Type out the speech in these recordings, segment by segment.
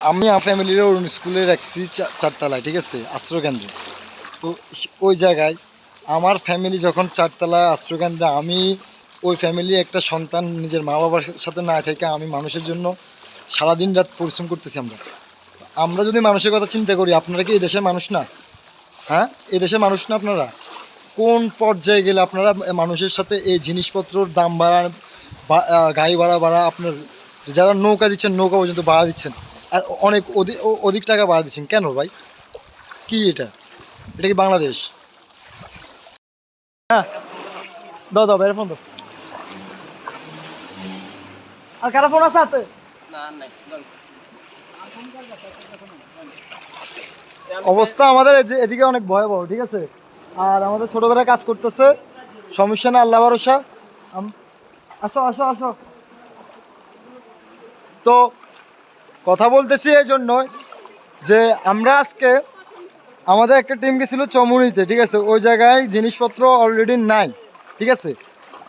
আমি আমার ফ্যামিলির অরুণ স্কুলে রাখছি চারতলায়, ঠিক আছে? আশ্রয়কেন্দ্রে। তো ওই জায়গায় আমার ফ্যামিলি যখন চারতলায় আশ্রয়কেন্দ্রে, আমি ওই ফ্যামিলি একটা সন্তান নিজের মা বাবার সাথে না থেকে আমি মানুষের জন্য সারাদিন রাত পরিশ্রম করতেছি আমরা। আমরা যদি মানুষের কথা চিন্তা করি, আপনারা কি এই দেশের মানুষ না? হ্যাঁ? এই দেশের মানুষ না আপনারা? কোন পর্যায়ে গেলে আপনারা মানুষের সাথে এই জিনিসপত্রর দাম বাড়া বা- গাড়ি ভাড়া বাড়া আপনার, যারা নৌকা দিচ্ছেন, নৌকা পর্যন্ত ভাড়া দিচ্ছেন অনেক অধিক অধিক টাকা ভাড়া দিচ্ছেন। কেন ভাই? কি এটা? এটা কি বাংলাদেশ? দাও দাও বের ফোন দাও। আর কারা ফোন আছে হাতে? অবস্থা আমাদের এদি- এদিকে অনেক ভয়াবহ ঠিক আছে? আর আমাদের ছোটবেলায় কাজ করতেছে। সমস্যা না আল্লাহ ভরসা। আম- আসো আসো আসো। তো কথা বলতেছি এই জন্য যে আমরা আজকে আমাদের একটা টিম গেছিল চমুনিতে, ঠিক আছে? ওই জায়গায় জিনিসপত্র অলরেডি নাই, ঠিক আছে?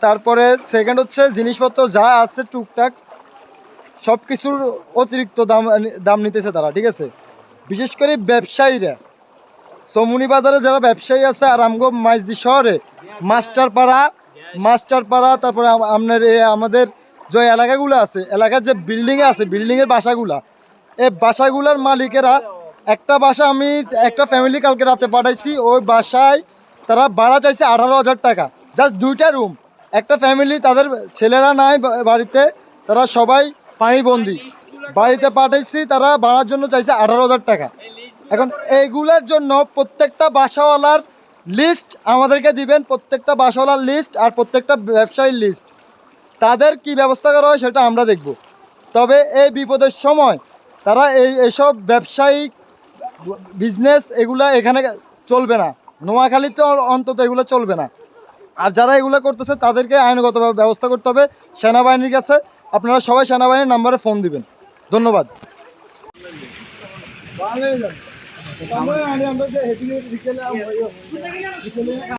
তারপরে সেকেন্ড হচ্ছে জিনিসপত্র যা আছে টুকটাক সব কিছুর অতিরিক্ত দাম দাম নিতেছে তারা, ঠিক আছে? বিশেষ করে ব্যবসায়ীরা। সমুনি বাজারে যারা ব্যবসায়ী আছে আর আমগো মাইজদি শহরে, মাস্টারপাড়া মাস্টারপাড়া, তারপরে আপনার এ আমাদের যে এলাকাগুলো আছে, এলাকার যে বিল্ডিংয়ে আছে বিল্ডিংয়ের বাসাগুলা এই বাসাগুলোর মালিকেরা একটা বাসা আমি একটা ফ্যামিলি কালকে রাতে পাঠাইছি, ওই বাসায় তারা ভাড়া চাইছে আঠারো হাজার টাকা। জাস্ট দুইটা রুম একটা ফ্যামিলি তাদের ছেলেরা নাই বাড়িতে, তারা সবাই পানিবন্দি। বাড়িতে পাঠাইছি, তারা ভাড়ার জন্য চাইছে আঠারো হাজার টাকা। এখন এইগুলোর জন্য প্রত্যেকটা বাসাওয়ালার লিস্ট আমাদেরকে দিবেন, প্রত্যেকটা বাসাওয়ালার লিস্ট আর প্রত্যেকটা ব্যবসায়ীর লিস্ট তাদের কি ব্যবস্থা করা হয় সেটা আমরা দেখব। তবে এই বিপদের সময় তারা এই এসব ব্যবসায়িক বিজনেস এগুলা এখানে চলবে না। নোয়াখালীতে অন্তত এগুলো চলবে না। আর যারা এগুলো করতেছে তাদেরকে আইনগতভাবে ব্যবস্থা করতে হবে। সেনাবাহিনীর কাছে আপনারা সবাই সেনাবাহিনীর নাম্বারে ফোন দিবেন। ধন্যবাদ।